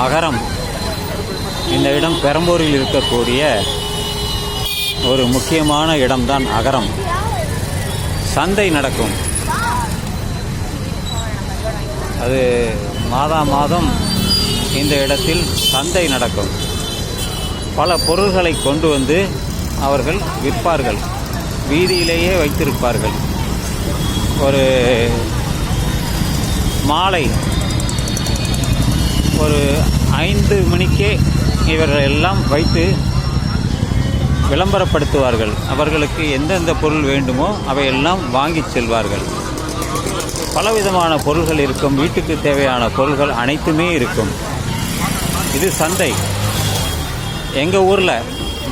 அகரம் இந்த இடம் பெரம்பூரில் இருக்கக்கூடிய ஒரு முக்கியமான இடம்தான் அகரம். சந்தை நடக்கும். அது மாதா மாதம் இந்த இடத்தில் சந்தை நடக்கும். பல பொருள்களை கொண்டு வந்து அவர்கள் விற்பார்கள். வீதியிலேயே வைத்திருப்பார்கள். ஒரு மாலை ஒரு ஐந்து மணிக்கே இவர்கள் எல்லாம் வைத்து விளம்பரப்படுத்துவார்கள். அவர்களுக்கு எந்தெந்த பொருள் வேண்டுமோ அவையெல்லாம் வாங்கி செல்வார்கள். பலவிதமான பொருள்கள் இருக்கும். வீட்டுக்கு தேவையான பொருள்கள் அனைத்துமே இருக்கும். இது சந்தை. எங்கள் ஊரில்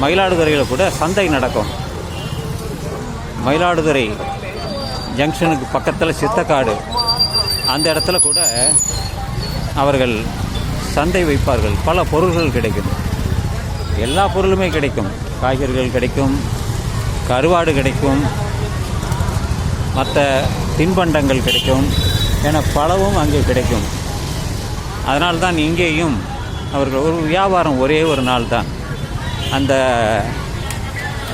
மயிலாடுதுறையில் கூட சந்தை நடக்கும். மயிலாடுதுறை ஜங்ஷனுக்கு பக்கத்தில் சித்தக்காடு. அந்த இடத்துல கூட அவர்கள் சந்தை வைப்பார்கள். பல பொருள்கள் கிடைக்கும். எல்லா பொருளுமே கிடைக்கும். காய்கறிகள் கிடைக்கும். கருவாடு கிடைக்கும். மற்ற தின்பண்டங்கள் கிடைக்கும். என பலவும் அங்கே கிடைக்கும். அதனால்தான் இங்கேயும் அவர்கள் ஒரு வியாபாரம் ஒரே ஒரு நாள் தான் அந்த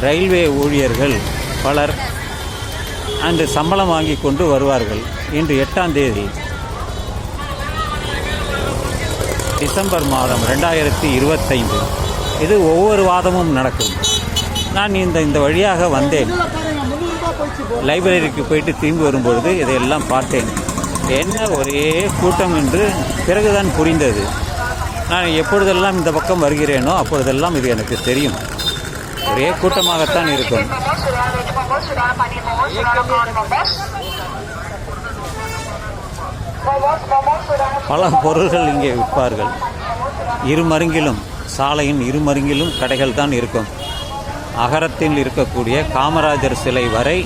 ரயில்வே ஊழியர்கள் பலர் அன்று சம்பளம் வாங்கி கொண்டு வருவார்கள். இன்று எட்டாம் தேதி. டிசம்பர் மாதம் ரெண்டாயிரத்தி இருபத்தைந்து. இது ஒவ்வொரு வாதமும் நடக்கும். நான் இந்த இந்த வழியாக வந்தேன். லைப்ரரிக்கு போயிட்டு திரும்பி வரும்பொழுது இதையெல்லாம் பார்த்தேன். என்ன ஒரே கூட்டம் என்று பிறகுதான் புரிந்தது. நான் எப்பொழுதெல்லாம் இந்த பக்கம் வருகிறேனோ அப்பொழுதெல்லாம் இது எனக்கு தெரியும். ஒரே கூட்டமாகத்தான் இருக்கும். பல பொருள்கள் இங்கே விற்பார்கள். இருமருங்கிலும் சாலையின் இருமருங்கிலும் கடைகள் தான் இருக்கும். அகரத்தில் இருக்கக்கூடிய காமராஜர் சிலை வரை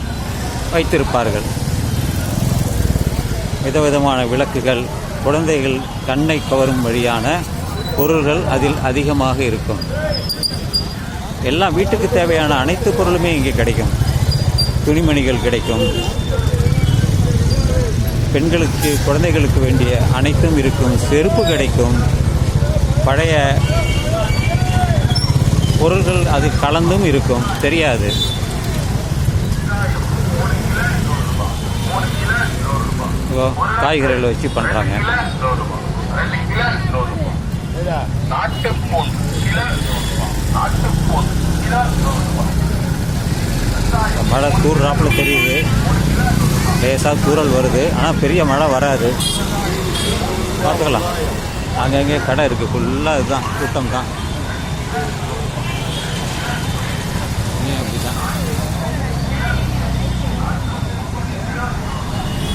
வைத்திருப்பார்கள். விதவிதமான விளக்குகள் குழந்தைகள் கண்ணை கவரும் வழியான பொருள்கள் அதில் அதிகமாக இருக்கும். எல்லாம் வீட்டுக்கு தேவையான அனைத்து பொருளுமே இங்கே கிடைக்கும். துணிமணிகள் கிடைக்கும். பெண்களுக்கு குழந்தைகளுக்கு வேண்டிய அனைத்தும் இருக்கும் செருப்பு கிடைக்கும். பழைய பொருள்கள் அது கலந்தும் இருக்கும் தெரியாது. காய்கறிகளை வச்சு பண்ணுறாங்க மழை தூர்றாப்புல தெரியுது. லேசாக தூரல் வருது. ஆனால் பெரிய மழை வராது. பார்த்துக்கலாம். அங்கங்கே கடை இருக்குது ஃபுல்லாக இதுதான். கூட்டம் தான்.